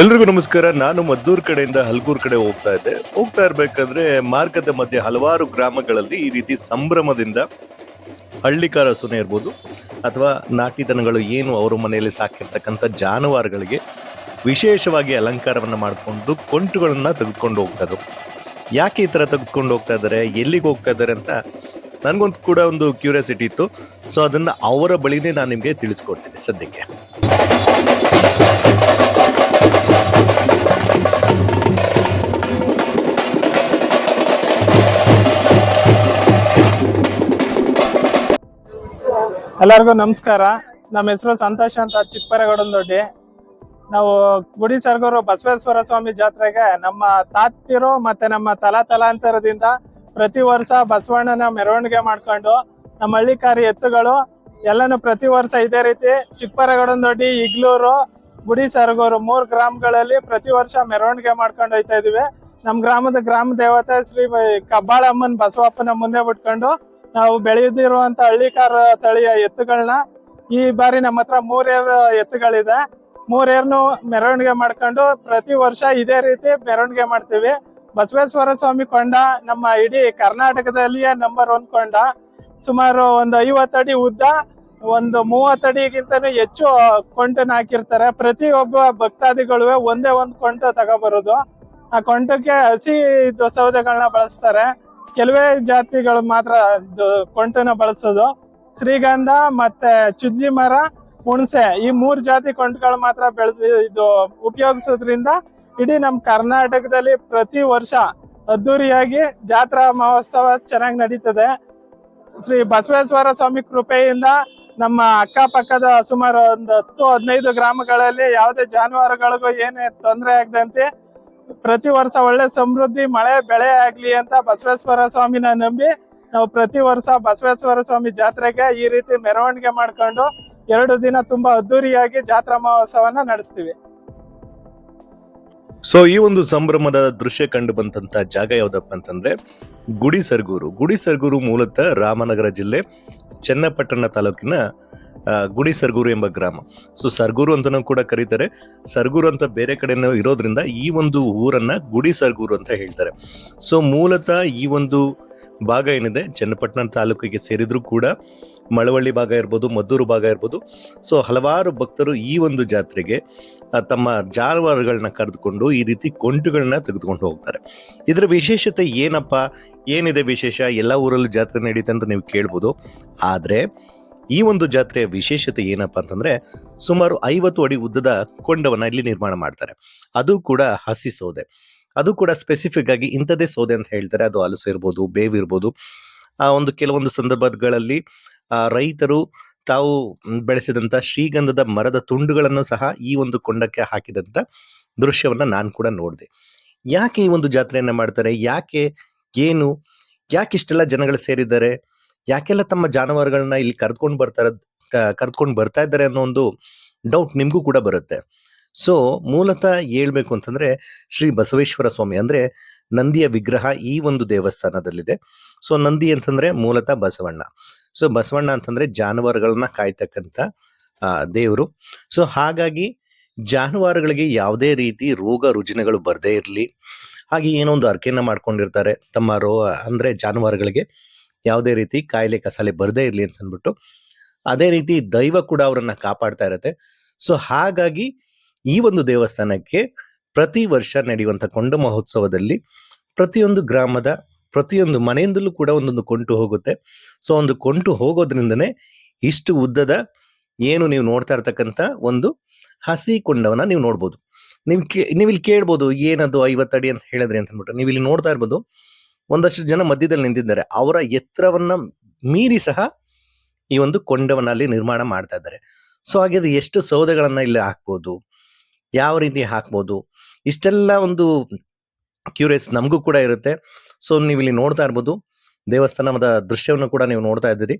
ಎಲ್ರಿಗೂ ನಮಸ್ಕಾರ. ನಾನು ಮದ್ದೂರ್ ಕಡೆಯಿಂದ ಹಲ್ಗೂರ್ ಕಡೆ ಹೋಗ್ತಾ ಇದ್ದೆ. ಹೋಗ್ತಾ ಇರ್ಬೇಕಾದ್ರೆ ಮಾರ್ಗದ ಮಧ್ಯೆ ಹಲವಾರು ಗ್ರಾಮಗಳಲ್ಲಿ ಈ ರೀತಿ ಸಂಭ್ರಮದಿಂದ ಹಳ್ಳಿಕಾರ ಸುನೆ ಇರ್ಬೋದು, ಅಥವಾ ನಾಟಿ ದನಗಳು ಏನು ಅವರ ಮನೆಯಲ್ಲಿ ಸಾಕಿರ್ತಕ್ಕಂಥ ಜಾನುವಾರುಗಳಿಗೆ ವಿಶೇಷವಾಗಿ ಅಲಂಕಾರವನ್ನು ಮಾಡಿಕೊಂಡು ಕೊಂಟುಗಳನ್ನು ತೆಗೆದುಕೊಂಡು ಹೋಗ್ತಾ ಇದ್ರು. ಯಾಕೆ ಈ ಥರ ತೆಗೆದುಕೊಂಡು ಹೋಗ್ತಾ ಇದ್ದಾರೆ, ಎಲ್ಲಿಗೆ ಹೋಗ್ತಾ ಇದ್ದಾರೆ ಅಂತ ನನಗೊಂದು ಕೂಡ ಒಂದು ಕ್ಯೂರಿಯಾಸಿಟಿ ಇತ್ತು. ಸೊ ಅದನ್ನು ಅವರ ಬಳಿನೇ ನಾನು ನಿಮಗೆ ತಿಳಿಸ್ಕೊಡ್ತೀನಿ ಸದ್ಯಕ್ಕೆ. ಎಲ್ಲರಿಗೂ ನಮಸ್ಕಾರ. ನಮ್ಮ ಹೆಸರು ಸಂತೋಷ್ ಅಂತ ಚಿಕ್ಕಪೆರಗೌಡನದೊಡ್ಡಿ. ನಾವು ಗುಡಿ ಸರ್ಗೂರು ಬಸವೇಶ್ವರ ಸ್ವಾಮಿ ಜಾತ್ರೆಗೆ ನಮ್ಮ ತಾತ್ತಿರು ಮತ್ತೆ ನಮ್ಮ ತಲಾ ತಲಾಂತರದಿಂದ ಪ್ರತಿ ವರ್ಷ ಬಸವಣ್ಣನ ಮೆರವಣಿಗೆ ಮಾಡ್ಕೊಂಡು ನಮ್ಮ ಹಳ್ಳಿಕಾರಿ ಎತ್ತುಗಳು ಎಲ್ಲಾನು ಪ್ರತಿ ವರ್ಷ ಇದೇ ರೀತಿ ಚಿಕ್ಕಪೆರಗೌಡನದೊಡ್ಡಿ ಇಗ್ಲೂರು ಗುಡಿ ಸರ್ಗೂರು ಮೂರು ಗ್ರಾಮಗಳಲ್ಲಿ ಪ್ರತಿ ವರ್ಷ ಮೆರವಣಿಗೆ ಮಾಡ್ಕೊಂಡು ಹೋಯ್ತಾ ಇದೀವಿ. ನಮ್ಮ ಗ್ರಾಮದ ಗ್ರಾಮ ದೇವತೆ ಶ್ರೀ ಕಬ್ಬಾಳಮ್ಮನ್ ಬಸವಪ್ಪನ ಮುಂದೆ ಬಿಟ್ಕೊಂಡು ನಾವು ಬೆಳೆದಿರುವಂತ ಹಳ್ಳಿಕಾರ ತಳಿಯ ಎತ್ತುಗಳನ್ನ ಈ ಬಾರಿ ನಮ್ಮ ಹತ್ರ ಮೂರೇರ್ ಎತ್ತುಗಳಿದೆ. ಮೂರೇರ್ನು ಮೆರವಣಿಗೆ ಮಾಡ್ಕೊಂಡು ಪ್ರತಿ ವರ್ಷ ಇದೇ ರೀತಿ ಮೆರವಣಿಗೆ ಮಾಡ್ತೀವಿ. ಬಸವೇಶ್ವರ ಸ್ವಾಮಿ ಕೊಂಡ ನಮ್ಮ ಇಡೀ ಕರ್ನಾಟಕದಲ್ಲಿಯೇ ನಂಬರ್ ಒನ್ ಕೊಂಡ. ಸುಮಾರು ಒಂದು ಐವತ್ತಡಿ ಉದ್ದ, ಒಂದು ಮೂವತ್ತಡಿಗಿಂತನೂ ಹೆಚ್ಚು ಕೊಂಟನ್ನು ಹಾಕಿರ್ತಾರೆ. ಪ್ರತಿಯೊಬ್ಬ ಭಕ್ತಾದಿಗಳು ಒಂದೇ ಒಂದು ಕೊಂಟ ತಗೋಬರೋದು. ಆ ಕೊಂಟಕ್ಕೆ ಹಸಿ ಸೌದೆಗಳನ್ನ ಬಳಸ್ತಾರೆ. ಕೆಲವೇ ಜಾತಿಗಳು ಮಾತ್ರ ಕೊಂಟನ ಬಳಸೋದು. ಶ್ರೀಗಂಧ ಮತ್ತೆ ಚುಜ್ಜಿ ಮರ, ಹುಣಸೆ ಈ ಮೂರ್ ಜಾತಿ ಕೊಂಟಗಳು ಮಾತ್ರ ಬೆಳೆಸಿ ಇದು ಉಪಯೋಗಿಸೋದ್ರಿಂದ ಇಡೀ ನಮ್ಮ ಕರ್ನಾಟಕದಲ್ಲಿ ಪ್ರತಿ ವರ್ಷ ಅದ್ದೂರಿಯಾಗಿ ಜಾತ್ರಾ ಮಹೋತ್ಸವ ಚೆನ್ನಾಗಿ ನಡೀತದೆ. ಶ್ರೀ ಬಸವೇಶ್ವರ ಸ್ವಾಮಿ ಕೃಪೆಯಿಂದ ನಮ್ಮ ಅಕ್ಕಪಕ್ಕದ ಸುಮಾರು ಒಂದು ಹತ್ತು ಹದಿನೈದು ಗ್ರಾಮಗಳಲ್ಲಿ ಯಾವುದೇ ಜಾನುವಾರುಗಳಿಗೂ ಏನೇ ತೊಂದರೆ ಆಗದಂತೆ ಪ್ರತಿ ವರ್ಷ ಒಳ್ಳೆ ಸಮೃದ್ಧಿ, ಮಳೆ, ಬೆಳೆ ಆಗ್ಲಿ ಅಂತ ಬಸವೇಶ್ವರ ಸ್ವಾಮಿನ ನಂಬಿ ನಾವು ಪ್ರತಿ ವರ್ಷ ಬಸವೇಶ್ವರ ಸ್ವಾಮಿ ಜಾತ್ರೆಗೆ ಈ ರೀತಿ ಮೆರವಣಿಗೆ ಮಾಡ್ಕೊಂಡು ಎರಡು ದಿನ ತುಂಬಾ ಅದ್ದೂರಿಯಾಗಿ ಜಾತ್ರಾ ಮಹೋತ್ಸವನ ನಡೆಸ್ತೀವಿ. ಸೊ ಈ ಒಂದು ಸಂಭ್ರಮದ ದೃಶ್ಯ ಕಂಡು ಬಂದಂತ ಜಾಗ ಯಾವ್ದಪ್ಪ ಅಂತಂದ್ರೆ ಗುಡಿ ಸರ್ಗೂರು ಗುಡಿ ಸರ್ಗೂರು ಮೂಲತಃ ರಾಮನಗರ ಜಿಲ್ಲೆ ಚನ್ನಪಟ್ಟಣ ತಾಲೂಕಿನ ಗುಡಿ ಸರ್ಗೂರು ಎಂಬ ಗ್ರಾಮ. ಸೊ ಸರ್ಗೂರು ಅಂತಲೂ ಕೂಡ ಕರೀತಾರೆ. ಸರ್ಗೂರು ಅಂತ ಬೇರೆ ಕಡೆನೂ ಇರೋದ್ರಿಂದ ಈ ಒಂದು ಊರನ್ನ ಗುಡಿ ಸರ್ಗೂರು ಅಂತ ಹೇಳ್ತಾರೆ. ಸೊ ಮೂಲತಃ ಈ ಒಂದು ಭಾಗ ಏನಿದೆ, ಚನ್ನಪಟ್ಟಣ ತಾಲೂಕಿಗೆ ಸೇರಿದ್ರು ಕೂಡ ಮಳವಳ್ಳಿ ಭಾಗ ಇರ್ಬೋದು, ಮದ್ದೂರು ಭಾಗ ಇರ್ಬೋದು. ಸೊ ಹಲವಾರು ಭಕ್ತರು ಈ ಒಂದು ಜಾತ್ರೆಗೆ ತಮ್ಮ ಜಾನುವಾರುಗಳನ್ನ ಕರೆದುಕೊಂಡು ಈ ರೀತಿ ಕೊಂಟುಗಳನ್ನ ತೆಗೆದುಕೊಂಡು ಹೋಗ್ತಾರೆ. ಇದರ ವಿಶೇಷತೆ ಏನಪ್ಪ? ಏನಿದೆ ವಿಶೇಷ? ಎಲ್ಲ ಊರಲ್ಲೂ ಜಾತ್ರೆ ನಡೀತೆ ಅಂತ ನೀವು ಕೇಳ್ಬೋದು. ಆದರೆ, ಈ ಒಂದು ಜಾತ್ರೆಯ ವಿಶೇಷತೆ ಏನಪ್ಪ ಅಂತಂದ್ರೆ, ಸುಮಾರು ಐವತ್ತು ಅಡಿ ಉದ್ದದ ಕೊಂಡವನ್ನ ಇಲ್ಲಿ ನಿರ್ಮಾಣ ಮಾಡ್ತಾರೆ. ಅದು ಕೂಡ ಹಸಿ ಸೌದೆ. ಅದು ಕೂಡ ಸ್ಪೆಸಿಫಿಕ್ ಆಗಿ ಇಂಥದ್ದೇ ಸೌದೆ ಅಂತ ಹೇಳ್ತಾರೆ. ಅದು ಹಲಸು ಇರ್ಬೋದು, ಬೇವು ಇರ್ಬೋದು. ಆ ಒಂದು ಕೆಲವೊಂದು ಸಂದರ್ಭಗಳಲ್ಲಿ ರೈತರು ತಾವು ಬೆಳೆಸಿದಂಥ ಶ್ರೀಗಂಧದ ಮರದ ತುಂಡುಗಳನ್ನು ಸಹ ಈ ಒಂದು ಕೊಂಡಕ್ಕೆ ಹಾಕಿದಂಥ ದೃಶ್ಯವನ್ನು ನಾನು ಕೂಡ ನೋಡಿದೆ. ಯಾಕೆ ಈ ಒಂದು ಜಾತ್ರೆಯನ್ನು ಮಾಡ್ತಾರೆ? ಯಾಕೆ ಏನು? ಯಾಕೆ ಇಷ್ಟೆಲ್ಲ ಜನಗಳು ಸೇರಿದ್ದಾರೆ? ಯಾಕೆಲ್ಲ ತಮ್ಮ ಜಾನುವಾರುಗಳನ್ನ ಇಲ್ಲಿ ಕರೆದುಕೊಂಡು ಬರ್ತಾರೆ ಕರೆದುಕೊಂಡು ಬರ್ತಾ ಇದ್ದಾರೆ ಅನ್ನೋ ಒಂದು ಡೌಟ್ ನಿಮಗೂ ಕೂಡ ಬರುತ್ತೆ. ಸೊ ಮೂಲತಃ ಹೇಳ್ಬೇಕು ಅಂತಂದ್ರೆ, ಶ್ರೀ ಬಸವೇಶ್ವರ ಸ್ವಾಮಿ, ಅಂದ್ರೆ ನಂದಿಯ ವಿಗ್ರಹ ಈ ಒಂದು ದೇವಸ್ಥಾನದಲ್ಲಿದೆ. ಸೊ ನಂದಿ ಅಂತಂದ್ರೆ ಮೂಲತಃ ಬಸವಣ್ಣ. ಸೊ ಬಸವಣ್ಣ ಅಂತಂದ್ರೆ ಜಾನುವಾರುಗಳನ್ನ ಕಾಯ್ತಕ್ಕಂಥ ದೇವರು. ಸೊ ಹಾಗಾಗಿ ಜಾನುವಾರುಗಳಿಗೆ ಯಾವುದೇ ರೀತಿ ರೋಗ ರುಜಿನಗಳು ಬರದೇ ಇರಲಿ, ಹಾಗೆ ಏನೋ ಒಂದು ಅರ್ಕೆನ ಮಾಡ್ಕೊಂಡಿರ್ತಾರೆ, ತಮ್ಮ ರೋ, ಅಂದ್ರೆ ಜಾನುವಾರುಗಳಿಗೆ ಯಾವುದೇ ರೀತಿ ಕಾಯಿಲೆ ಕಸಾಲೆ ಬರದೇ ಇರಲಿ ಅಂತ ಅಂದ್ಬಿಟ್ಟು ಅದೇ ರೀತಿ ದೈವ ಕೂಡ ಅವರನ್ನು ಕಾಪಾಡ್ತಾ ಇರತ್ತೆ. ಸೊ ಹಾಗಾಗಿ ಈ ಒಂದು ದೇವಸ್ಥಾನಕ್ಕೆ ಪ್ರತಿ ವರ್ಷ ನಡೆಯುವಂಥ ಕೊಂಡ ಮಹೋತ್ಸವದಲ್ಲಿ ಪ್ರತಿಯೊಂದು ಗ್ರಾಮದ ಪ್ರತಿಯೊಂದು ಮನೆಯಿಂದಲೂ ಕೂಡ ಒಂದೊಂದು ಕೊಂಟು ಹೋಗುತ್ತೆ. ಸೊ ಒಂದು ಕೊಂಟು ಹೋಗೋದ್ರಿಂದನೇ ಇಷ್ಟು ಉದ್ದದ ಏನು ನೀವು ನೋಡ್ತಾ ಇರ್ತಕ್ಕಂಥ ಒಂದು ಹಸಿ ಕೊಂಡವನ್ನ ನೀವು ನೋಡ್ಬೋದು. ನೀವು ಕೇ ನೀವು ಇಲ್ಲಿ ಕೇಳ್ಬೋದು, ಏನದು ಐವತ್ತಡಿ ಅಂತ ಹೇಳಿದ್ರಿ ಅಂತ ಅಂದ್ಬಿಟ್ಟು ನೀವು ಇಲ್ಲಿ ನೋಡ್ತಾ ಇರ್ಬೋದು, ಒಂದಷ್ಟು ಜನ ಮಧ್ಯದಲ್ಲಿ ನಿಂತಿದ್ದಾರೆ. ಅವರ ಎತ್ತರವನ್ನ ಮೀರಿ ಸಹ ಈ ಒಂದು ಕೊಂಡವನ್ನ ಅಲ್ಲಿ ನಿರ್ಮಾಣ ಮಾಡ್ತಾ ಇದ್ದಾರೆ. ಸೊ ಹಾಗೆ ಎಷ್ಟು ಸೌದೆಗಳನ್ನ ಇಲ್ಲಿ ಹಾಕ್ಬೋದು ಯಾವ ರೀತಿ ಹಾಕ್ಬೋದು? ಇಷ್ಟೆಲ್ಲ ಒಂದು ಕ್ಯೂರಿಯಸ್ ನಮಗೂ ಕೂಡ ಇರುತ್ತೆ. ಸೊ ನೀವು ಇಲ್ಲಿ ನೋಡ್ತಾ ಇರ್ಬೋದು. ದೇವಸ್ಥಾನದ ದೃಶ್ಯವನ್ನು ಕೂಡ ನೀವು ನೋಡ್ತಾ ಇದ್ದೀರಿ.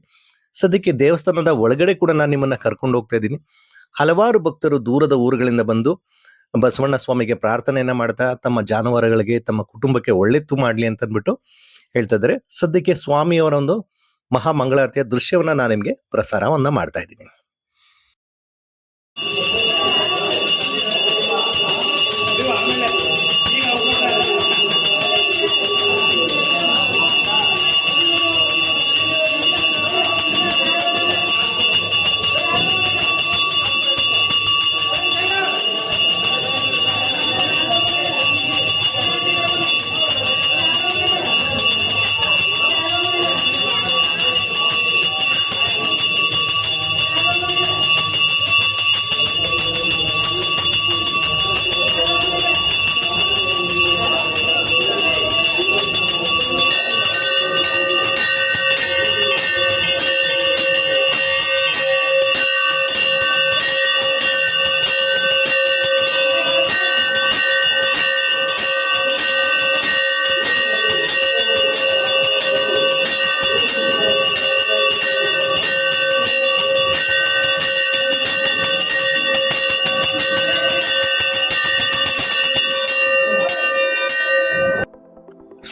ಸದ್ಯಕ್ಕೆ ದೇವಸ್ಥಾನದ ಒಳಗಡೆ ಕೂಡ ನಾನು ನಿಮ್ಮನ್ನ ಕರ್ಕೊಂಡು ಹೋಗ್ತಾ ಇದ್ದೀನಿ. ಹಲವಾರು ಭಕ್ತರು ದೂರದ ಊರುಗಳಿಂದ ಬಂದು ಬಸವಣ್ಣ ಸ್ವಾಮಿಗೆ ಪ್ರಾರ್ಥನೆಯನ್ನ ಮಾಡ್ತಾ, ತಮ್ಮ ಜಾನುವಾರುಗಳಿಗೆ, ತಮ್ಮ ಕುಟುಂಬಕ್ಕೆ ಒಳ್ಳೆತ್ತು ಮಾಡ್ಲಿ ಅಂತ ಅಂದ್ಬಿಟ್ಟು ಹೇಳ್ತಾ ಇದ್ದಾರೆ. ಸದ್ಯಕ್ಕೆ ಸ್ವಾಮಿಯವರ ಒಂದು ಮಹಾ ಮಂಗಳಾರತಿಯ ದೃಶ್ಯವನ್ನ ನಾನು ನಿಮಗೆ ಪ್ರಸಾರವನ್ನ ಮಾಡ್ತಾ ಇದ್ದೀನಿ.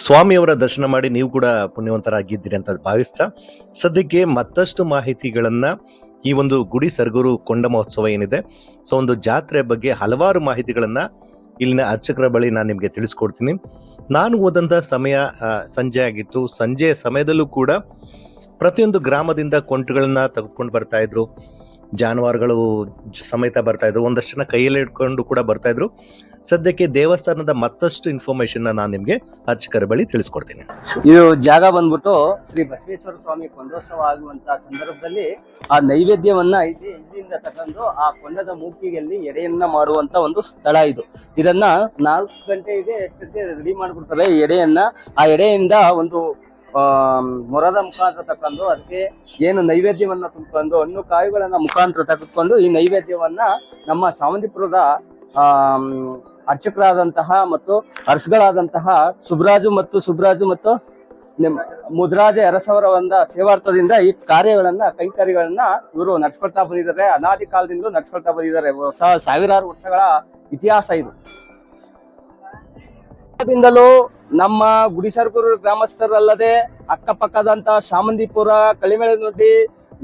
ಸ್ವಾಮಿಯವರ ದರ್ಶನ ಮಾಡಿ ನೀವು ಕೂಡ ಪುಣ್ಯವಂತರಾಗಿದ್ದೀರಿ ಅಂತ ಭಾವಿಸ್ತಾ, ಸದ್ಯಕ್ಕೆ ಮತ್ತಷ್ಟು ಮಾಹಿತಿಗಳನ್ನು ಈ ಒಂದು ಗುಡಿ ಸರ್ಗೂರು ಕೊಂಡ ಮಹೋತ್ಸವ ಏನಿದೆ, ಸೊ ಒಂದು ಜಾತ್ರೆ ಬಗ್ಗೆ ಹಲವಾರು ಮಾಹಿತಿಗಳನ್ನು ಇಲ್ಲಿನ ಅರ್ಚಕರ ಬಳಿ ನಾನು ನಿಮಗೆ ತಿಳಿಸ್ಕೊಡ್ತೀನಿ. ನಾನು ಹೋದಂಥ ಸಮಯ ಸಂಜೆ ಆಗಿತ್ತು. ಸಂಜೆಯ ಸಮಯದಲ್ಲೂ ಕೂಡ ಪ್ರತಿಯೊಂದು ಗ್ರಾಮದಿಂದ ಕೊಂಟುಗಳನ್ನ ತೆಗೆದುಕೊಂಡು ಬರ್ತಾ ಇದ್ರು. ಜಾನುವಾರುಗಳು ಸಮೇತ ಬರ್ತಾ ಇದ್ರು. ಒಂದಷ್ಟು ಜನ ಕೈಯಲ್ಲಿ ಇಟ್ಕೊಂಡು ಕೂಡ ಬರ್ತಾ ಇದ್ರು. ಸದ್ಯಕ್ಕೆ ದೇವಸ್ಥಾನದ ಮತ್ತಷ್ಟು ಇನ್ಫಾರ್ಮೇಶನ್ ನಾನು ನಿಮಗೆ ಅರ್ಚಕರ ಬಳಿ ತಿಳಿಸ್ಕೊಡ್ತೀನಿ. ಇದು ಜಾಗ ಬಂದ್ಬಿಟ್ಟು ಶ್ರೀ ಬಸವೇಶ್ವರ ಸ್ವಾಮಿ ಕೊಂಡೋತ್ಸವ ಆಗುವಂತ ಸಂದರ್ಭದಲ್ಲಿ ಆ ನೈವೇದ್ಯವನ್ನ ಇಲ್ಲಿ ಇಲ್ಲಿಂದ ತಗೊಂಡು ಆ ಕೊಂಡದ ಮೂರ್ತಿಯಲ್ಲಿ ಎಡೆಯನ್ನ ಮಾಡುವಂತ ಒಂದು ಸ್ಥಳ ಇದು. ಇದನ್ನ ನಾಲ್ಕು ಗಂಟೆಗೆ ಎಷ್ಟೊತ್ತಿಗೆ ರೆಡಿ ಮಾಡ್ಬಿಡ್ತಾರೆ ಎಡೆಯನ್ನ, ಆ ಎಡೆಯಿಂದ ಒಂದು ಮೊರದ ಮುಖಾಂತರ ತಕೊಂಡು ಅದಕ್ಕೆ ಏನು ನೈವೇದ್ಯವನ್ನ ತುಂಬಿಕೊಂಡು, ಹಣ್ಣು ಕಾಯಿಗಳನ್ನ ಮುಖಾಂತರ ತೆಗೆದುಕೊಂಡು ಈ ನೈವೇದ್ಯವನ್ನ ನಮ್ಮ ಸಾವಂತಿಪುರದ ಆ ಅರ್ಚಕರಾದಂತಹ ಮತ್ತು ಅರ್ಸ್ಗಳಾದಂತಹ ಸುಬ್ರಾಜು ಮತ್ತು ಸುಬ್ರಾಜು ಮತ್ತು ಮುದ್ರಾಜ ಅರಸವರ ಒಂದ ಸೇವಾರ್ಥದಿಂದ ಈ ಕಾರ್ಯಗಳನ್ನ, ಕೈಕಾರ್ಯಗಳನ್ನ ಇವರು ನಡ್ಸ್ಕೊಳ್ತಾ ಬಂದಿದ್ದಾರೆ. ಅನಾದಿ ಕಾಲದಿಂದಲೂ ನಡ್ಸ್ಕೊಳ್ತಾ ಬಂದಿದ್ದಾರೆ. ಸಾವಿರಾರು ವರ್ಷಗಳ ಇತಿಹಾಸ ಇದು. ದಿಂದಲೂ ನಮ್ಮ ಗುಡಿಸರ್ಗೂರು ಗ್ರಾಮಸ್ಥರಲ್ಲದೆ ಅಕ್ಕಪಕ್ಕದಂತ ಶಾಮಂದಿಪುರ ಕಳಿಮೆಳದೊಡ್ಡಿ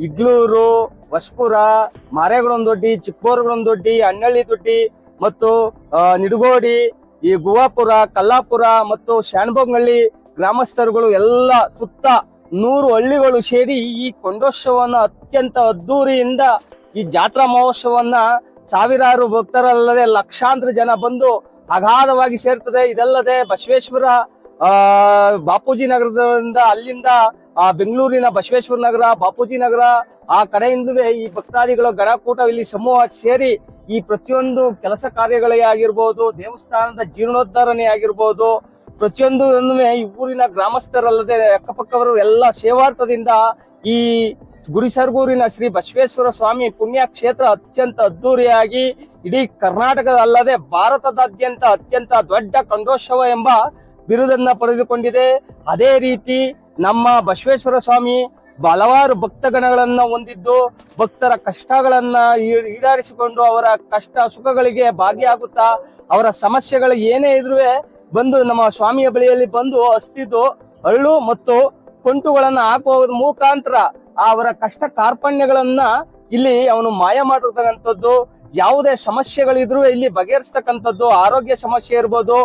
ಇಗ್ಲೂರು ವಶಪುರ ಮಾರೇಗುಳಂದೊಡ್ಡಿ ಚಿಕ್ಕೋರ್ಗಳೊಂದೊಡ್ಡಿ ಅಣ್ಣಳ್ಳಿ ದೊಡ್ಡಿ ಮತ್ತು ನಿಡುಗೋಡಿ, ಈ ಗುವಾಪುರ, ಕಲ್ಲಾಪುರ ಮತ್ತು ಶಾಣಬೊಂಗಳ್ಳಿ ಗ್ರಾಮಸ್ಥರುಗಳು ಎಲ್ಲ ಸುತ್ತ ನೂರು ಹಳ್ಳಿಗಳು ಸೇರಿ ಈ ಕೊಂಡೋತ್ಸವವನ್ನು ಅತ್ಯಂತ ಅದ್ದೂರಿಯಿಂದ ಈ ಜಾತ್ರಾ ಮಹೋತ್ಸವವನ್ನ ಸಾವಿರಾರು ಭಕ್ತರಲ್ಲದೆ ಲಕ್ಷಾಂತರ ಜನ ಬಂದು ಅಗಾಧವಾಗಿ ಸೇರ್ತದೆ. ಇದಲ್ಲದೆ ಬಸವೇಶ್ವರ ಬಾಪೂಜಿ ನಗರದಿಂದ ಅಲ್ಲಿಂದ, ಆ, ಬೆಂಗಳೂರಿನ ಬಸವೇಶ್ವರ ನಗರ, ಬಾಪೂಜಿ ನಗರ, ಆ ಕಡೆಯಿಂದಲೇ ಈ ಭಕ್ತಾದಿಗಳ ಗಣಕೂಟ ಇಲ್ಲಿ ಸಮೂಹ ಸೇರಿ ಈ ಪ್ರತಿಯೊಂದು ಕೆಲಸ ಕಾರ್ಯಗಳೇ ಆಗಿರ್ಬೋದು, ದೇವಸ್ಥಾನದ ಜೀರ್ಣೋದ್ಧಾರಣೆ ಆಗಿರ್ಬೋದು, ಪ್ರತಿಯೊಂದು ಈ ಊರಿನ ಗ್ರಾಮಸ್ಥರಲ್ಲದೆ ಅಕ್ಕಪಕ್ಕವರು ಎಲ್ಲ ಸೇವಾರ್ಥದಿಂದ ಈ ಗುಡಿಸರ್ಗೂರಿನ ಶ್ರೀ ಬಸವೇಶ್ವರ ಸ್ವಾಮಿ ಪುಣ್ಯ ಕ್ಷೇತ್ರ ಅತ್ಯಂತ ಅದ್ದೂರಿಯಾಗಿ ಇಡೀ ಕರ್ನಾಟಕದ ಅಲ್ಲದೆ ಭಾರತದಾದ್ಯಂತ ಅತ್ಯಂತ ದೊಡ್ಡ ಕಂಡೋತ್ಸವ ಎಂಬ ಬಿರುದನ್ನ ಪಡೆದುಕೊಂಡಿದೆ. ಅದೇ ರೀತಿ ನಮ್ಮ ಬಸವೇಶ್ವರ ಸ್ವಾಮಿ ಹಲವಾರು ಭಕ್ತಗಣಗಳನ್ನ ಹೊಂದಿದ್ದು, ಭಕ್ತರ ಕಷ್ಟಗಳನ್ನ ಈಡಾರಿಸಿಕೊಂಡು ಅವರ ಕಷ್ಟ ಸುಖಗಳಿಗೆ ಭಾಗಿಯಾಗುತ್ತಾ, ಅವರ ಸಮಸ್ಯೆಗಳು ಏನೇ ಇದ್ರೂ ಬಂದು ನಮ್ಮ ಸ್ವಾಮಿಯ ಬಳಿಯಲ್ಲಿ ಬಂದು ಅಸ್ತಿದ್ದು ಅರಳು ಮತ್ತು ಕೊಂಟುಗಳನ್ನ ಹಾಕುವ ಮುಖಾಂತರ ಅವರ ಕಷ್ಟ ಕಾರ್ಪಣ್ಯಗಳನ್ನ ಇಲ್ಲಿ ಅವನು ಮಾಯ ಮಾಡಿರ್ತಕ್ಕಂಥದ್ದು, ಯಾವುದೇ ಸಮಸ್ಯೆಗಳಿದ್ರು ಇಲ್ಲಿ ಬಗೆಹರಿಸ್ತಕ್ಕಂಥದ್ದು, ಆರೋಗ್ಯ ಸಮಸ್ಯೆ ಇರ್ಬೋದು,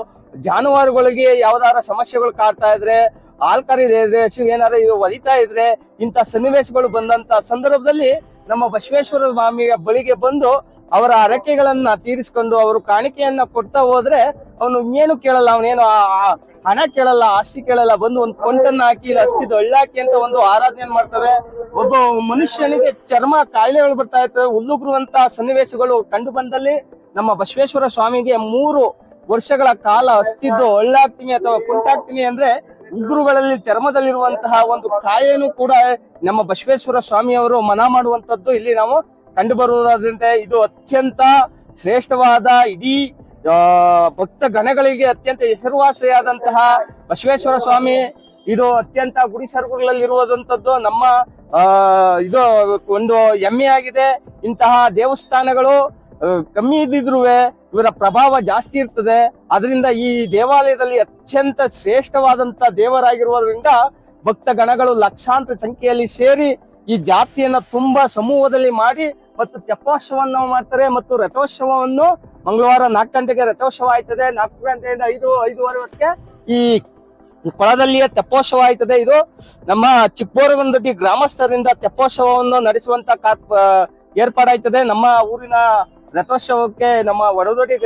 ಜಾನುವಾರುಗಳಿಗೆ ಯಾವ್ದಾರ ಸಮಸ್ಯೆಗಳು ಕಾಡ್ತಾ ಇದ್ರೆ ಹಸು ಏನಾರ ಇದು ಒದಿತಾ ಇದ್ರೆ ಇಂಥ ಸನ್ನಿವೇಶಗಳು ಬಂದಂತ ಸಂದರ್ಭದಲ್ಲಿ ನಮ್ಮ ಬಸವೇಶ್ವರ ಸ್ವಾಮಿಯ ಬಳಿಗೆ ಬಂದು ಅವರ ಹರಕೆಗಳನ್ನ ತೀರಿಸ್ಕೊಂಡು ಅವರು ಕಾಣಿಕೆಯನ್ನ ಕೊಡ್ತಾ ಹೋದ್ರೆ ಅವನು ಏನು ಕೇಳಲ್ಲ, ಅವನೇನು ಹಣ ಕೇಳಲ್ಲ, ಆಸ್ತಿ ಕೇಳಲ್ಲ, ಬಂದು ಒಂದು ಕೊಂಟನ್ನ ಹಾಕಿ, ಇಲ್ಲ ಅಸ್ತಿದ್ದು ಹಳ್ಳಾಕಿ ಅಂತ ಒಂದು ಆರಾಧನೆ ಮಾಡ್ತವೆ ಒಬ್ಬ ಮನುಷ್ಯನಿಗೆ ಚರ್ಮ ಕಾಯಿಲೆಗಳು ಬರ್ತಾ ಇರ್ತವೆ. ಉಲ್ಲುಗುರುವಂತ ಸನ್ನಿವೇಶಗಳು ಕಂಡು ಬಂದಲ್ಲಿ ನಮ್ಮ ಬಸವೇಶ್ವರ ಸ್ವಾಮಿಗೆ ಮೂರು ವರ್ಷಗಳ ಕಾಲ ಅಸ್ತಿದ್ದು ಒಳ್ಳಾಗ್ತೀನಿ ಅಥವಾ ಕುಂಟಾಗ್ತೀನಿ ಅಂದ್ರೆ ಉಗುರುಗಳಲ್ಲಿ ಚರ್ಮದಲ್ಲಿರುವಂತಹ ಒಂದು ಕಾಯೇನು ಕೂಡ ನಮ್ಮ ಬಸವೇಶ್ವರ ಸ್ವಾಮಿಯವರು ಮನ ಮಾಡುವಂತದ್ದು ಇಲ್ಲಿ ನಾವು ಕಂಡು ಬರುವುದಾದಂತೆ ಇದು ಅತ್ಯಂತ ಶ್ರೇಷ್ಠವಾದ ಇಡೀ ಭಕ್ತ ಗಣಗಳಿಗೆ ಅತ್ಯಂತ ಹೆಸರುವಾಸಿಯಾದಂತಹ ಬಸವೇಶ್ವರ ಸ್ವಾಮಿ. ಇದು ಅತ್ಯಂತ ಗುಡಿ ಸರ್ಗುಗಳಲ್ಲಿ ಇರುವುದಂತದ್ದು ನಮ್ಮ ಇದು ಒಂದು ಹೆಮ್ಮೆ ಆಗಿದೆ ಇಂತಹ ದೇವಸ್ಥಾನಗಳು ಕಮ್ಮಿ ಇದ್ದಿದ್ರು ಇವರ ಪ್ರಭಾವ ಜಾಸ್ತಿ ಇರ್ತದೆ. ಅದರಿಂದ ಈ ದೇವಾಲಯದಲ್ಲಿ ಅತ್ಯಂತ ಶ್ರೇಷ್ಠವಾದಂತ ದೇವರಾಗಿರುವುದರಿಂದ ಭಕ್ತ ಗಣಗಳು ಲಕ್ಷಾಂತರ ಸಂಖ್ಯೆಯಲ್ಲಿ ಸೇರಿ ಈ ಜಾತಿಯನ್ನ ತುಂಬಾ ಸಮೂಹದಲ್ಲಿ ಮಾಡಿ ಮತ್ತು ತೆಪ್ಪೋತ್ಸವವನ್ನು ಮಾಡ್ತಾರೆ ಮತ್ತು ರಥೋತ್ಸವವನ್ನು ಮಂಗಳವಾರ ನಾಲ್ಕು ಗಂಟೆಗೆ ರಥೋತ್ಸವ ಆಯ್ತದೆ. ನಾಲ್ಕು ಗಂಟೆಯಿಂದ ಐದು ಐದೂವರೆ ಈ ಕೊಳದಲ್ಲಿಯೇ ತೆಪ್ಪೋತ್ಸವ ಆಯ್ತದೆ. ಇದು ನಮ್ಮ ಚಿಕ್ಬೋರಗೊಂದೊಡ್ಡಿ ಗ್ರಾಮಸ್ಥರಿಂದ ತೆಪ್ಪೋತ್ಸವವನ್ನು ನಡೆಸುವಂತ ಏರ್ಪಾಡಾಯ್ತದೆ. ನಮ್ಮ ಊರಿನ ರಥೋತ್ಸವಕ್ಕೆ ನಮ್ಮ ಒಡದೊಡಿ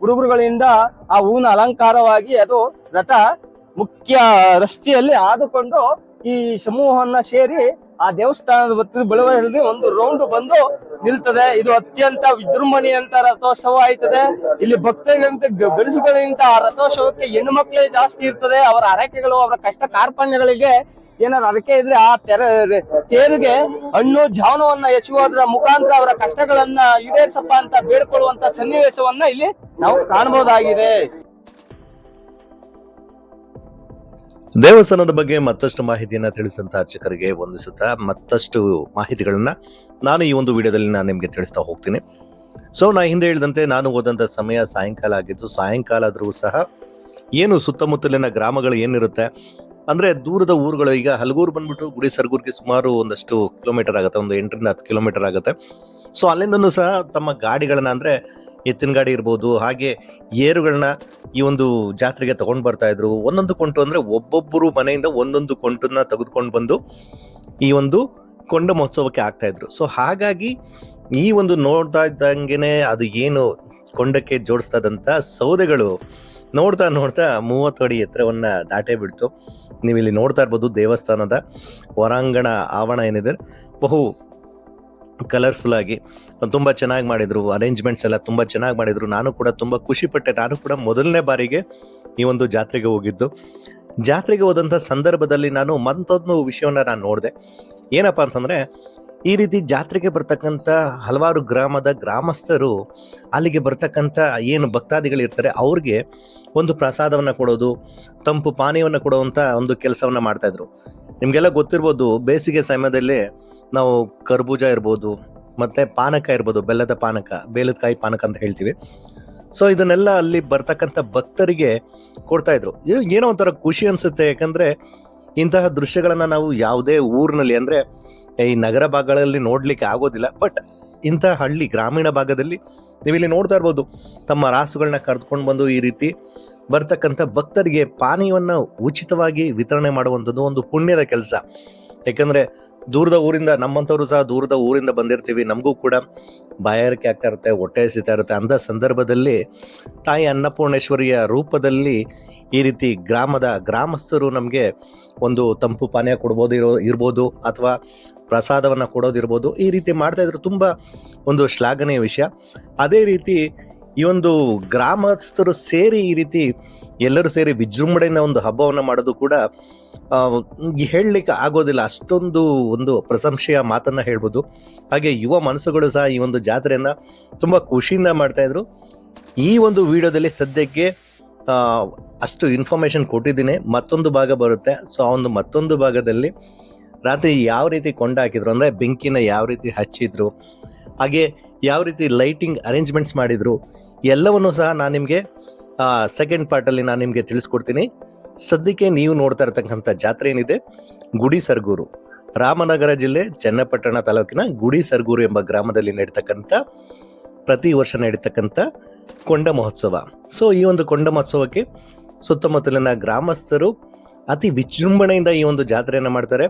ಹುಡುಗರುಗಳಿಂದ ಆ ಹೂವಿನ ಅಲಂಕಾರವಾಗಿ ಅದು ರಥ ಮುಖ್ಯ ರಸ್ತೆಯಲ್ಲಿ ಆದುಕೊಂಡು ಈ ಸಮೂಹವನ್ನ ಸೇರಿ ಆ ದೇವಸ್ಥಾನದ ಬತ್ತಿ ಬೆಳವಣಿಗೆ ಒಂದು ರೌಂಡ್ ಬಂದು ನಿಲ್ತದೆ. ಇದು ಅತ್ಯಂತ ವಿಜೃಂಭಣೆಯಂತ ರಥೋತ್ಸವ ಆಯ್ತದೆ. ಇಲ್ಲಿ ಭಕ್ತರಿಗಿಂತ ಗಂಡಸುಗಳಿಗಿಂತ ಆ ರಥೋತ್ಸವಕ್ಕೆ ಹೆಣ್ಣು ಮಕ್ಕಳೇ ಜಾಸ್ತಿ ಇರ್ತದೆ. ಅವರ ಹರಕೆಗಳು ಅವರ ಕಷ್ಟ ಕಾರ್ಪಣ್ಯಗಳಿಗೆ ಏನಾದ್ರು ಅದಕ್ಕೆ ಇದ್ರೆ ಆ ತೆರ ತೇರಿಗೆ ಹಣ್ಣು ಜಾವನವನ್ನ ಎಸೆಯುವುದರ ಮುಖಾಂತರ ಅವರ ಕಷ್ಟಗಳನ್ನ ಈಡೇರಿಸಪ್ಪ ಅಂತ ಬೇಡ್ಕೊಳ್ಳುವಂತ ಸನ್ನಿವೇಶವನ್ನ ಇಲ್ಲಿ ನಾವು ಕಾಣಬಹುದಾಗಿದೆ. ದೇವಸ್ಥಾನದ ಬಗ್ಗೆ ಮತ್ತಷ್ಟು ಮಾಹಿತಿಯನ್ನ ತಿಳಿಸಿದಂತ ಅರ್ಚಕರಿಗೆ ವಂದಿಸುತ್ತಾ ಮತ್ತಷ್ಟು ಮಾಹಿತಿಗಳನ್ನ ನಾನು ಈ ಒಂದು ವಿಡಿಯೋದಲ್ಲಿ ನಾನು ನಿಮಗೆ ತಿಳಿಸ್ತಾ ಹೋಗ್ತೀನಿ. ಸೊ ನಾ ಹಿಂದೆ ಹೇಳಿದಂತೆ ನಾನು ಹೋದಂತ ಸಮಯ ಸಾಯಂಕಾಲ ಆಗಿತ್ತು. ಸಾಯಂಕಾಲ ಆದರೂ ಸಹ ಏನು ಸುತ್ತಮುತ್ತಲಿನ ಗ್ರಾಮಗಳು ಏನಿರುತ್ತೆ ಅಂದರೆ ದೂರದ ಊರುಗಳು, ಈಗ ಹಲಗೂರು ಬಂದ್ಬಿಟ್ಟು ಗುಡಿ ಸರ್ಗೂರ್ಗೆ ಸುಮಾರು ಒಂದಷ್ಟು ಕಿಲೋಮೀಟರ್ ಆಗುತ್ತೆ, ಒಂದು ಎಂಟರಿಂದ ಹತ್ತು ಕಿಲೋಮೀಟರ್ ಆಗುತ್ತೆ. ಸೊ ಅಲ್ಲಿಂದನೂ ಸಹ ತಮ್ಮ ಗಾಡಿಗಳನ್ನ ಅಂದರೆ ಎತ್ತಿನ ಗಾಡಿ ಇರ್ಬೋದು, ಹಾಗೆ ಏರುಗಳನ್ನ ಈ ಒಂದು ಜಾತ್ರೆಗೆ ತಗೊಂಡು ಬರ್ತಾ ಇದ್ರು. ಒಂದೊಂದು ಕೊಂಟು ಅಂದರೆ ಒಬ್ಬೊಬ್ಬರು ಮನೆಯಿಂದ ಒಂದೊಂದು ಕೊಂಟನ್ನ ತೆಗೆದುಕೊಂಡು ಬಂದು ಈ ಒಂದು ಕೊಂಡ ಮಹೋತ್ಸವಕ್ಕೆ ಆಗ್ತಾ ಇದ್ರು. ಸೊ ಹಾಗಾಗಿ ಈ ಒಂದು ನೋಡ್ತಾ ಇದ್ದಂಗೆನೆ ಅದು ಏನು ಕೊಂಡಕ್ಕೆ ಜೋಡಿಸ್ತಾ ಸೌದೆಗಳು ನೋಡ್ತಾ ನೋಡ್ತಾ ಮೂವತ್ತು ಅಡಿ ಎತ್ತರವನ್ನ ದಾಟೇ ಬಿಡ್ತು. ನೀವು ಇಲ್ಲಿ ನೋಡ್ತಾ ಇರ್ಬೋದು ದೇವಸ್ಥಾನದ ಹೊರಾಂಗಣ ಆವರಣ ಏನಿದೆ. ಬಹು ಕಲರ್ಫುಲ್ ಆಗಿ ತುಂಬ ಚೆನ್ನಾಗಿ ಮಾಡಿದ್ರು. ಅರೇಂಜ್ಮೆಂಟ್ಸ್ ಎಲ್ಲ ತುಂಬ ಚೆನ್ನಾಗಿ ಮಾಡಿದ್ರು. ನಾನು ಕೂಡ ತುಂಬ ಖುಷಿ ಪಟ್ಟೆ. ನಾನು ಕೂಡ ಮೊದಲನೇ ಬಾರಿಗೆ ಈ ಒಂದು ಜಾತ್ರೆಗೆ ಹೋಗಿದ್ದು. ಜಾತ್ರೆಗೆ ಹೋದಂಥ ಸಂದರ್ಭದಲ್ಲಿ ನಾನು ಮತ್ತೊಂದು ವಿಷಯವನ್ನು ನಾನು ನೋಡಿದೆ. ಏನಪ್ಪ ಅಂತಂದರೆ ಈ ರೀತಿ ಜಾತ್ರೆಗೆ ಬರ್ತಕ್ಕಂಥ ಹಲವಾರು ಗ್ರಾಮದ ಗ್ರಾಮಸ್ಥರು ಅಲ್ಲಿಗೆ ಬರ್ತಕ್ಕಂಥ ಏನು ಭಕ್ತಾದಿಗಳಿರ್ತಾರೆ, ಅವ್ರಿಗೆ ಒಂದು ಪ್ರಸಾದವನ್ನು ಕೊಡೋದು, ತಂಪು ಪಾನೀಯವನ್ನು ಕೊಡುವಂಥ ಒಂದು ಕೆಲಸವನ್ನು ಮಾಡ್ತಾಯಿದ್ರು ನಿಮಗೆಲ್ಲ ಗೊತ್ತಿರ್ಬೋದು, ಬೇಸಿಗೆ ಸಮಯದಲ್ಲಿ ನಾವು ಕರ್ಬೂಜ ಇರ್ಬೋದು, ಮತ್ತು ಪಾನಕ ಇರ್ಬೋದು, ಬೆಲ್ಲದ ಪಾನಕ, ಬೇಲದಕಾಯಿ ಪಾನಕ ಅಂತ ಹೇಳ್ತೀವಿ. ಸೊ ಇದನ್ನೆಲ್ಲ ಅಲ್ಲಿ ಬರ್ತಕ್ಕಂಥ ಭಕ್ತರಿಗೆ ಕೊಡ್ತಾಯಿದ್ರು ಏನೋ ಒಂಥರ ಖುಷಿ ಅನಿಸುತ್ತೆ, ಯಾಕಂದರೆ ಇಂತಹ ದೃಶ್ಯಗಳನ್ನು ನಾವು ಯಾವುದೇ ಊರಿನಲ್ಲಿ, ಅಂದರೆ ಈ ನಗರ ಭಾಗಗಳಲ್ಲಿ ನೋಡಲಿಕ್ಕೆ ಆಗೋದಿಲ್ಲ ಬಟ್ ಇಂಥ ಹಳ್ಳಿ ಗ್ರಾಮೀಣ ಭಾಗದಲ್ಲಿ ನೀವು ಇಲ್ಲಿ ನೋಡ್ತಾ ಇರ್ಬೋದು, ತಮ್ಮ ರಾಸುಗಳನ್ನ ಕರೆದುಕೊಂಡು ಬಂದು ಈ ರೀತಿ ಬರ್ತಕ್ಕಂಥ ಭಕ್ತರಿಗೆ ಪಾನೀಯವನ್ನು ಉಚಿತವಾಗಿ ವಿತರಣೆ ಮಾಡುವಂಥದ್ದು ಒಂದು ಪುಣ್ಯದ ಕೆಲಸ. ಯಾಕಂದರೆ ದೂರದ ಊರಿಂದ ನಮ್ಮಂಥವ್ರು ಸಹ ದೂರದ ಊರಿಂದ ಬಂದಿರ್ತೀವಿ. ನಮಗೂ ಕೂಡ ಬಾಯಾರಿಕೆ ಆಗ್ತಾ ಇರುತ್ತೆ, ಹೊಟ್ಟೆ ಹಸಿತಾ ಇರುತ್ತೆ. ಅಂಥ ಸಂದರ್ಭದಲ್ಲಿ ತಾಯಿ ಅನ್ನಪೂರ್ಣೇಶ್ವರಿಯ ರೂಪದಲ್ಲಿ ಈ ರೀತಿ ಗ್ರಾಮದ ಗ್ರಾಮಸ್ಥರು ನಮಗೆ ಒಂದು ತಂಪು ಪಾನೀಯ ಕೊಡ್ಬೋದು ಇರೋ, ಇರ್ಬೋದು ಅಥವಾ ಪ್ರಸಾದವನ್ನು ಕೊಡೋದಿರ್ಬೋದು ಈ ರೀತಿ ಮಾಡ್ತಾ ಇದ್ರು ತುಂಬ ಒಂದು ಶ್ಲಾಘನೀಯ ವಿಷಯ. ಅದೇ ರೀತಿ ಈ ಒಂದು ಗ್ರಾಮಸ್ಥರು ಸೇರಿ ಈ ರೀತಿ ಎಲ್ಲರೂ ಸೇರಿ ವಿಜೃಂಭಣೆಯಿಂದ ಒಂದು ಹಬ್ಬವನ್ನು ಮಾಡೋದು ಕೂಡ ಹೇಳಲಿಕ್ಕೆ ಆಗೋದಿಲ್ಲ. ಅಷ್ಟೊಂದು ಒಂದು ಪ್ರಶಂಸೆಯ ಮಾತನ್ನ ಹೇಳ್ಬೋದು. ಹಾಗೆ ಯುವ ಮನಸ್ಸುಗಳು ಸಹ ಈ ಒಂದು ಜಾತ್ರೆಯನ್ನು ತುಂಬ ಖುಷಿಯಿಂದ ಮಾಡ್ತಾ ಇದ್ರು. ಈ ಒಂದು ವಿಡಿಯೋದಲ್ಲಿ ಸದ್ಯಕ್ಕೆ ಅಷ್ಟು ಇನ್ಫಾರ್ಮೇಷನ್ ಕೊಟ್ಟಿದ್ದೀನಿ. ಮತ್ತೊಂದು ಭಾಗ ಬರುತ್ತೆ. ಸೊ ಆ ಒಂದು ಮತ್ತೊಂದು ಭಾಗದಲ್ಲಿ ರಾತ್ರಿ ಯಾವ ರೀತಿ ಕೊಂಡಾಕಿದ್ರು ಅಂದರೆ ಬೆಂಕಿನ ಯಾವ ರೀತಿ ಹಚ್ಚಿದ್ರು, ಹಾಗೆ ಯಾವ ರೀತಿ ಲೈಟಿಂಗ್ ಅರೇಂಜ್ಮೆಂಟ್ಸ್ ಮಾಡಿದ್ರು, ಎಲ್ಲವನ್ನು ಸಹ ನಾನು ನಿಮಗೆ ಸೆಕೆಂಡ್ ಪಾರ್ಟಲ್ಲಿ ನಾನು ನಿಮಗೆ ತಿಳಿಸ್ಕೊಡ್ತೀನಿ. ಸದ್ಯಕ್ಕೆ ನೀವು ನೋಡ್ತಾ ಇರ್ತಕ್ಕಂಥ ಜಾತ್ರೆ ಏನಿದೆ? ಗುಡಿ ಸರ್ಗೂರು. ರಾಮನಗರ ಜಿಲ್ಲೆ ಚನ್ನಪಟ್ಟಣ ತಾಲೂಕಿನ ಗುಡಿ ಸರ್ಗೂರು ಎಂಬ ಗ್ರಾಮದಲ್ಲಿ ನಡೀತಕ್ಕಂಥ, ಪ್ರತಿ ವರ್ಷ ನಡೀತಕ್ಕಂಥ ಕೊಂಡ ಮಹೋತ್ಸವ. ಸೊ, ಈ ಒಂದು ಕೊಂಡ ಮಹೋತ್ಸವಕ್ಕೆ ಸುತ್ತಮುತ್ತಲಿನ ಗ್ರಾಮಸ್ಥರು ಅತಿ ವಿಜೃಂಭಣೆಯಿಂದ ಈ ಒಂದು ಜಾತ್ರೆಯನ್ನು ಮಾಡ್ತಾರೆ.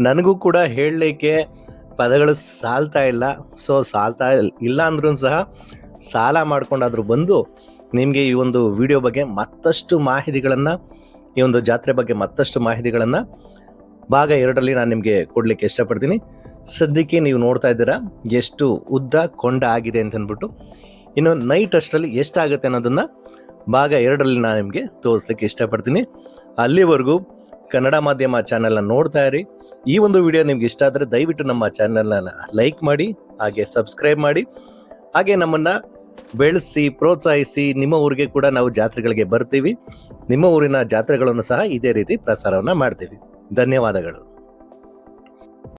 ನನಗೂ ಕೂಡ ಹೇಳಲಿಕ್ಕೆ ಪದಗಳು ಸಾಲ್ತಾ ಇಲ್ಲ. ಸೊ, ಸಾಲ್ತಾ ಇಲ್ಲ ಅಂದ್ರೂ ಸಹ ಸಾಲ ಮಾಡಿಕೊಂಡಾದರೂ ಬಂದು ನಿಮಗೆ ಈ ಒಂದು ವಿಡಿಯೋ ಬಗ್ಗೆ ಮತ್ತಷ್ಟು ಮಾಹಿತಿಗಳನ್ನು ಈ ಒಂದು ಜಾತ್ರೆ ಬಗ್ಗೆ ಮತ್ತಷ್ಟು ಮಾಹಿತಿಗಳನ್ನು ಭಾಗ ಎರಡರಲ್ಲಿ ನಾನು ನಿಮಗೆ ಕೊಡಲಿಕ್ಕೆ ಇಷ್ಟಪಡ್ತೀನಿ. ಸದ್ಯಕ್ಕೆ ನೀವು ನೋಡ್ತಾ ಇದ್ದೀರಾ ಎಷ್ಟು ಉದ್ದ ಕೊಂಡ ಆಗಿದೆ ಅಂತ ಅಂದ್ಬಿಟ್ಟು ಇನ್ನು ನೈಟ್ ಅಷ್ಟರಲ್ಲಿ ಎಷ್ಟಾಗುತ್ತೆ ಅನ್ನೋದನ್ನು ಭಾಗ ಎರಡರಲ್ಲಿ ನಾನು ನಿಮಗೆ ತೋರಿಸ್ಲಿಕ್ಕೆ ಇಷ್ಟಪಡ್ತೀನಿ. ಅಲ್ಲಿವರೆಗೂ ಕನ್ನಡ ಮಾಧ್ಯಮ ಚಾನೆಲ್ನ ನೋಡ್ತಾ ಇರಿ. ಈ ಒಂದು ವಿಡಿಯೋ ನಿಮ್ಗೆ ಇಷ್ಟ ಆದರೆ ದಯವಿಟ್ಟು ನಮ್ಮ ಚಾನೆಲ್ನ ಲೈಕ್ ಮಾಡಿ, ಹಾಗೆ ಸಬ್ಸ್ಕ್ರೈಬ್ ಮಾಡಿ. ಹಾಗೆ ನಮ್ಮನ್ನು ಬೆಳೆಸಿ, ಪ್ರೋತ್ಸಾಹಿಸಿ ನಿಮ್ಮ ಊರಿಗೆ ಕೂಡ ನಾವು ಜಾತ್ರೆಗಳಿಗೆ ಬರ್ತೀವಿ. ನಿಮ್ಮ ಊರಿನ ಜಾತ್ರೆಗಳನ್ನು ಸಹ ಇದೇ ರೀತಿ ಪ್ರಸಾರವನ್ನು ಮಾಡ್ತೀವಿ. ಧನ್ಯವಾದಗಳು.